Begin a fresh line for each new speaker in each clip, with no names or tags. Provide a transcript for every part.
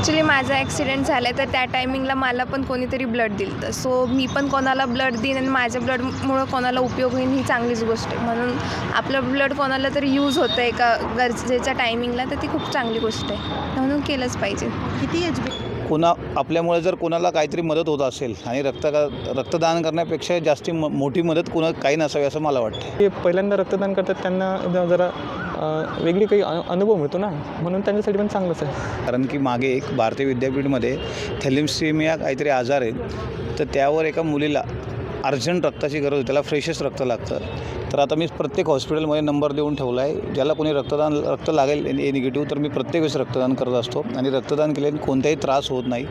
Actually माझा accident झाला आहे तर त्या टायमिंगला मला पण कोणीतरी ब्लड दिलं तर सो मी पण कोणाला ब्लड देईन आणि माझ्या ब्लडमुळं कोणाला उपयोग होईल ही चांगलीच गोष्ट आहे. म्हणून आपलं ब्लड कोणाला तरी यूज होतं आहे का गरजेच्या टायमिंगला तर ती खूप चांगली गोष्ट आहे. म्हणून केलंच पाहिजे.
किती एच बी
कोणा आपल्यामुळे जर कोणाला काहीतरी मदत होत असेल आणि रक्त रक्तदान करण्यापेक्षा जास्ती म मोठी मदत कोणा काही नसावी असं मला वाटतं
ते पहिल्यांदा रक्तदान करतात त्यांना जरा वेगळी काही अ- अनुभव मिळतो ना? म्हणून त्यांच्यासाठी पण चांगलंच आहे.
कारण की मागे एक भारतीय विद्यापीठमध्ये थॅलिम्सिमिया काहीतरी आजार आहे तर त्यावर एका मुलीला अर्जंट रक्ताची गरज होती. त्याला फ्रेशच रक्त लागतं. तर आता मी प्रत्येक हॉस्पिटलमध्ये नंबर देऊन ठेवला आहे. ज्याला कोणी रक्तदान रक्त लागेल ए निगेटिव्ह तर मी प्रत्येक वेळेस रक्तदान करत असतो. आणि रक्तदान केल्याने कोणताही त्रास होत नाही.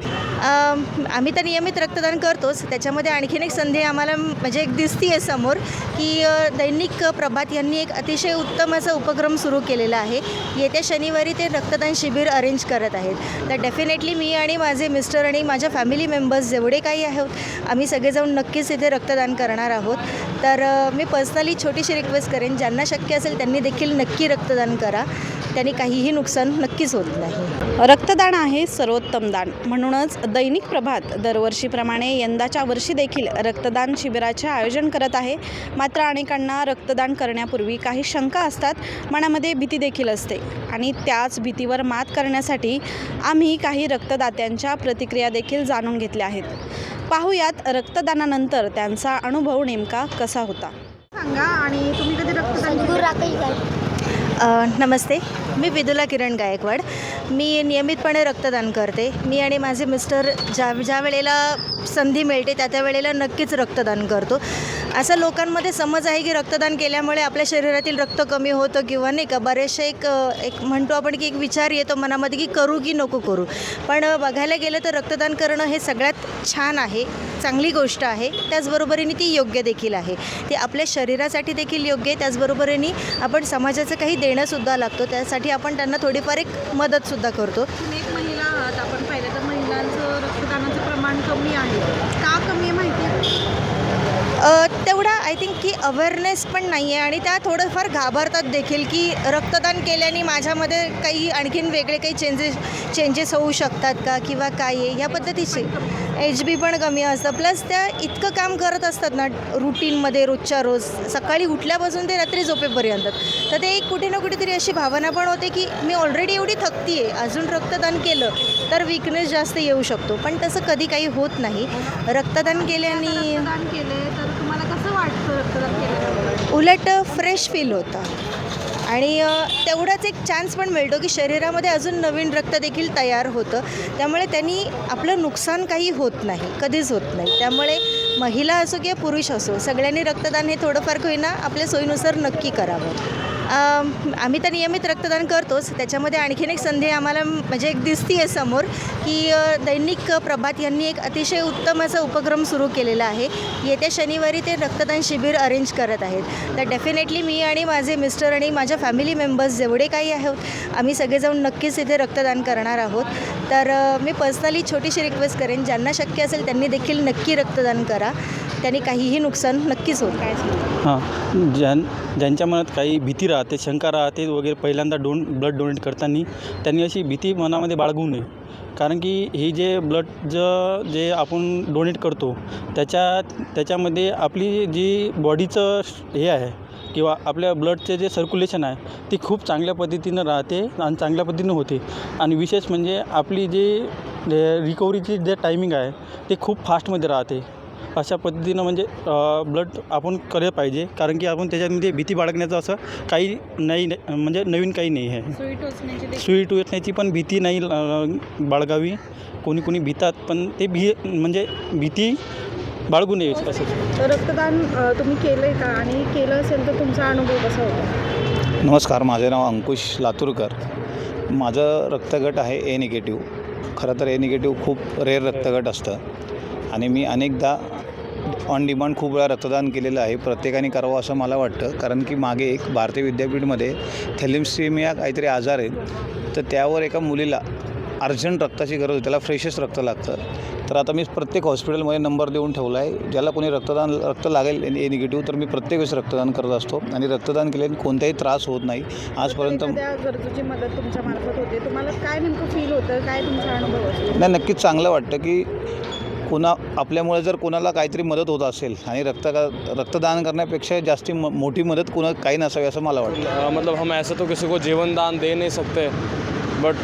आम्ही तर नियमित रक्तदान करतोच. त्याच्यामध्ये आणखीन एक संधी आम्हाला म्हणजे एक दिसती आहे समोर की दैनिक प्रभात यांनी एक अतिशय उत्तम असा उपक्रम सुरू केलेला आहे. येत्या शनिवारी ते रक्तदान शिबिर अरेंज करत आहेत. तर डेफिनेटली मी आणि माझे मिस्टर आणि माझ्या फॅमिली मेंबर्स जेवढे काही आहोत आम्ही सगळे जाऊन नक्कीच इथे रक्तदान करणार आहोत. तर मी पर्सनली छोटीशी रिक्वेस्ट करेन. ज्यांना शक्य असेल त्यांनी देखील नक्की रक्तदान करा. त्यांनी काहीही नुकसान नक्कीच होत नाही.
रक्तदान आहे सर्वोत्तम दान. म्हणूनच दैनिक प्रभात दरवर्षीप्रमाणे यंदाच्या वर्षी देखील रक्तदान शिबिराचे आयोजन करत आहे. मात्र अनेकांना रक्तदान करण्यापूर्वी काही शंका असतात. मनामध्ये भीती देखील असते. आणि त्याच भीतीवर मात करण्यासाठी आम्ही काही रक्तदात्यांच्या प्रतिक्रिया देखील जाणून घेतल्या आहेत. पाहूयात रक्तदानानंतर त्यांचा अनुभव नेमका कसा होता.
सांगा आणि तुम्ही कधी रक्तदान
राकेश गायकवाड
नमस्ते. मी विदुला किरण गायकवाड. मी नियमितपणे रक्तदान करते. मी आणि माझे मिस्टर ज्या ज्या वेळेला संधी मिळते त्या त्या वेळेला नक्कीच रक्तदान करतो. असं लोकांमध्ये समज आहे की रक्तदान केल्यामुळे आपल्या शरीरातील रक्त कमी होतं किंवा नाही का? बरेचसे एक एक म्हणतो आपण की एक विचार येतो मनामध्ये की करू की नको करू. पण बघायला गेलं तर रक्तदान करणं हे सगळ्यात छान आहे चांगली गोष्ट आहे. त्याचबरोबरीने ती योग्य देखील आहे. ती आपल्या शरीरासाठी देखील योग्य आहे. त्याचबरोबरीने आपण समाजाचं काही देणंसुद्धा लागतो. त्यासाठी आपण त्यांना थोडीफार एक मदतसुद्धा करतो.
तुम्ही एक महिला आहात. आपण पाहिलं तर महिलांचं रक्तदानाचं प्रमाण कमी आहे. का कमी आहे माहिती आहे
तेवढा आय थिंक की अवेअरनेस पण नाही आहे आणि त्या थोडंफार घाबरतात देखील की रक्तदान केल्याने माझ्यामध्ये काही आणखीन वेगळे काही चेंजेस चेंजेस होऊ शकतात का किंवा काय आहे ह्या पद्धतीचे. एच बी पण कमी असतं. प्लस त्या इतकं काम करत असतात ना रुटीनमध्ये रोजच्या रोज. सकाळी उठल्यापासून ते रात्री झोपेपर्यंत. तर ते एक कुठे ना कुठेतरी अशी भावना पण होते की मी ऑलरेडी एवढी थकती आहे अजून रक्तदान केलं. तर विकनेस जास्त येऊ शकतो. पण तसं कधी काही होत नाही. रक्तदान केल्याने
रक्तदान केले तर तुम्हाला कसं वाटतं रक्तदान
उलट फ्रेश फील होतं. आणि तेवढाच एक चान्स पण मिळतो की शरीरामध्ये अजून नवीन रक्त देखील तयार होतं. त्यामुळे त्यांनी आपलं नुकसान काही होत नाही कधीच होत नाही. त्यामुळे महिला असो किंवा पुरुष असो सगळ्यांनी रक्तदान हे थोडंफार होईना आपल्या सोयीनुसार नक्की करावं. आम्ही तर नियमित रक्तदान करतोच. त्याच्यामध्ये आणखीन एक संधी आम्हाला म्हणजे एक दिसती आहे समोर की दैनिक प्रभात यांनी एक अतिशय उत्तम असा उपक्रम सुरू केलेला आहे. येत्या शनिवारी ते रक्तदान शिबिर अरेंज करत आहेत. तर डेफिनेटली मी आणि माझे मिस्टर आणि माझ्या फॅमिली मेंबर्स जेवढे काही आहोत आम्ही सगळे जाऊन नक्कीच इथे रक्तदान करणार आहोत. तर मी पर्सनली छोटीशी रिक्वेस्ट करेन ज्यांना शक्य असेल त्यांनी देखील नक्की रक्तदान करा. त्याने काहीही नुकसान नक्कीच होत
हां ज्यां ज्यांच्या मनात काही भीती राहते शंका राहते वगैरे पहिल्यांदा डोन ब्लड डोनेट करताना त्यांनी अशी भीती मनामध्ये बाळगू नये. कारण की ही जे ब्लड ज जे आपण डोनेट करतो त्याच्या त्याच्यामध्ये आपली जी बॉडीचं हे आहे किंवा आपल्या ब्लडचे जे सर्क्युलेशन आहे ते खूप चांगल्या पद्धतीनं राहते आणि चांगल्या पद्धतीनं होते. आणि विशेष म्हणजे आपली जी रिकव्हरीची जे टायमिंग आहे ते खूप फास्टमध्ये राहते. अशा पद्धतीनं म्हणजे ब्लड आपण केलं पाहिजे. कारण की आपण त्याच्यामध्ये भीती बाळगण्याचं असं काही नाही म्हणजे नवीन काही नाही आहे.
सुई टोचण्याची
पण भीती नाही बाळगावी. कोणी कोणी भितात पण ते भी म्हणजे भीती बाळगू नये असं.
रक्तदान तुम्ही केलं आहे का? आणि केलं असेल तर तुमचा अनुभव कसा होता?
नमस्कार माझे नाव अंकुश लातूरकर. माझं रक्तगट आहे ए निगेटिव्ह खरं तर ए निगेटिव्ह खूप रेअर रक्तगट असतं. आणि मी अनेकदा ऑन डिमांड खूप वेळा रक्तदान केलेलं आहे. प्रत्येकाने करावं असं मला वाटतं. कारण की मागे एक भारतीय विद्यापीठमध्ये थॅलिम्सिमिया काहीतरी आजार आहे तर त्यावर एका मुलीला अर्जंट रक्ताची गरज होती. त्याला फ्रेशच रक्त लागतं. तर आता मी प्रत्येक हॉस्पिटलमध्ये नंबर देऊन ठेवला आहे ज्याला कोणी रक्तदान रक्त लागेल ए निगेटिव्ह तर मी प्रत्येक वेळेस रक्तदान करत असतो. आणि रक्तदान केल्याने कोणताही त्रास होत नाही. आजपर्यंत
एखाद्या गरजूची मदत तुमच्या मार्फत होते. तुम्हाला काय नेमकं फील होतं? काय तुमचा अनुभव
नाही नक्कीच चांगलं वाटतं की कोणा आपल्यामुळे जर कोणाला काहीतरी मदत होत असेल आणि रक्त रक्तदान करण्यापेक्षा जास्ती म मोठी मदत कोणा काही नसावी असं मला वाटतं.
मतलब हम ऐसे तो किसी को जीवन दान दे नहीं सकते बट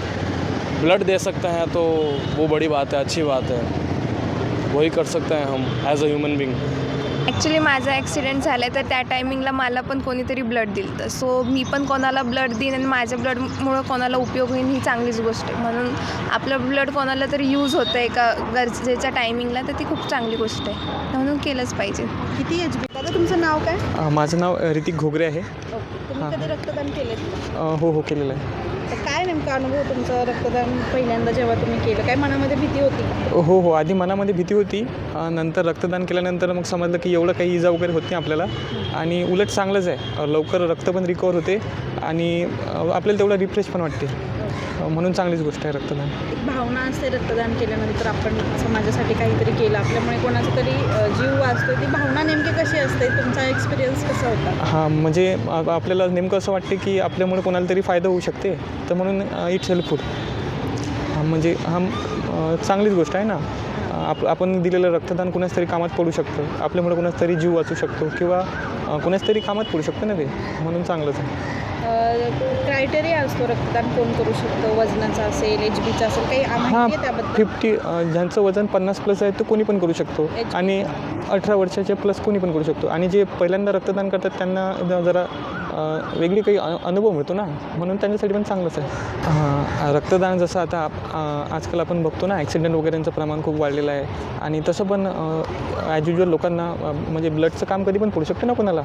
ब्लड दे सकते हैं तो वो बड़ी बात है अच्छी बात है। वही कर सकते हैं हम as a human being
actually माझा ॲक्सिडेंट झाला आहे तर त्या टायमिंगला मला पण कोणीतरी ब्लड दिलं होतं. सो मी पण कोणाला ब्लड देईन आणि माझ्या ब्लडमुळं कोणाला उपयोग होईल ही चांगलीच गोष्ट आहे. म्हणून आपलं ब्लड कोणाला तरी यूज होतं आहे का गरजेच्या टायमिंगला तर ती खूप चांगली गोष्ट आहे. म्हणून केलंच पाहिजे.
किती एच बी दादा तुमचं नाव काय?
माझं नाव ऋतिक घोगरे आहे.
ओके तुम्ही
हां.
कधी रक्तदान केलं
हो हो केलेलं आहे.
तर काय नेमका अनुभव तुमचा रक्तदान पहिल्यांदा जेव्हा तुम्ही केलं? काय मनामध्ये भीती होती?
हो हो. आधी मनामध्ये भीती होती. अ, नंतर रक्तदान केल्यानंतर मग समजलं की एवढं काही इजा वगैरे होत नाही आपल्याला. आणि उलट चांगलंच आहे. अ, लवकर रक्त पण रिकवर होते आणि अ, आपल्याला तेवढं रिफ्रेश पण वाटते. म्हणून चांगलीच गोष्ट आहे रक्तदान.
एक भावना असते रक्तदान केल्यानंतर आपण समाजासाठी काहीतरी केलं. आपल्यामुळे कोणाचा तरी जीव वाचतो ती भावना नेमकी कशी असते? तुमचा एक्सपिरियन्स कसा होता?
हां म्हणजे आपल्याला नेमकं असं वाटते की आपल्यामुळे कोणाला तरी फायदा होऊ शकते. तर म्हणून इट्स हेल्पफुल म्हणजे हा चांगलीच गोष्ट आहे ना. आप आपण दिलेलं रक्तदान कुणाच तरी कामात पडू शकतं. आपल्यामुळे कुणाच तरी जीव वाचू शकतो किंवा कुणाच तरी कामात पडू शकतं ना ते. म्हणून चांगलंच आहे.
क्रायटेरिया असतो रक्तदान कोण करू शकतो? वजनाचा असेल एच बीचा असेल काही
हां
त्याबद्दल.
फिफ्टी ज्यांचं वजन पन्नास प्लस आहे तो कोणी पण करू शकतो. आणि अठरा वर्षाचे प्लस कोणी पण करू शकतो. आणि जे पहिल्यांदा रक्तदान करतात त्यांना ज- जरा अ, वेगळी काही अ- अनुभव मिळतो ना? म्हणून त्यांच्यासाठी पण चांगलंच आहे. हां रक्तदान जसं आता आप- आजकाल आपण बघतो ना ॲक्सिडेंट वगैरेंचं प्रमाण खूप वाढलेलं आहे. आणि तसं पण ॲज युजल लोकांना अ, म्हणजे ब्लडचं काम कधी पण पडू शकतं ना कोणाला?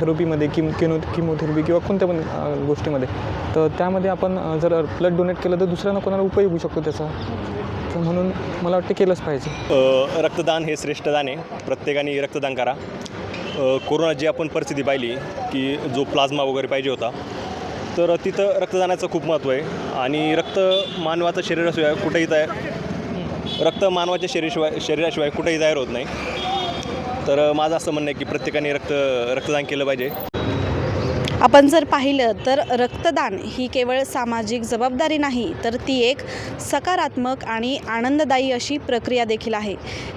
थेरपीमध्ये किम किनो किमोथेरपी किंवा कोणत्या पण अ, गोष्टीमध्ये. तर त्यामध्ये आपण जर ब्लड डोनेट केलं तर दुसऱ्यांना कोणाला उपयोग होऊ शकतो त्याचा? तर म्हणून मला वाटतं केलंच पाहिजे.
रक्तदान हे श्रेष्ठ दान आहे. प्रत्येकाने रक्तदान करा. कोरोना जी आपण परिस्थिती पाहिली की जो प्लाझ्मा वगैरे पाहिजे होता तर तिथं रक्तदानाचं खूप महत्त्व आहे. आणि रक्त मानवाचं शरीराशिवाय कुठेही तयार रक्त मानवाच्या शरीरशिवाय शरीराशिवाय कुठेही तयार होत नाही. तर माझं असं म्हणणं आहे की प्रत्येकाने रक्त रक्तदान केलं पाहिजे.
आपण जर पाहिलं तर रक्तदान ही केवळ सामाजिक जबाबदारी नाही तर ती एक सकारात्मक आणि आनंददायी अशी प्रक्रिया देखील आहे.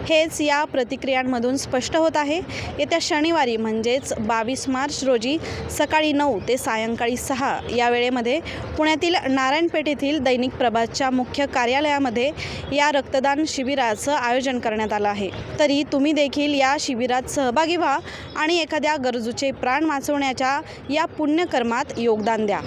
हेच या प्रतिक्रियांमधून स्पष्ट होत आहे. येत्या शनिवारी म्हणजेच बावीस मार्च रोजी सकाळी नऊ ते सायंकाळी सहा या वेळेमध्ये पुण्यातील नारायणपेठ येथील दैनिक प्रभातच्या मुख्य कार्यालयामध्ये या रक्तदान शिबिराचं आयोजन करण्यात आलं आहे. तरी तुम्ही देखील या शिबिरात सहभागी व्हा आणि एखाद्या गरजूचे प्राण वाचवण्याच्या या पुण्यकर्मात योगदान द्या.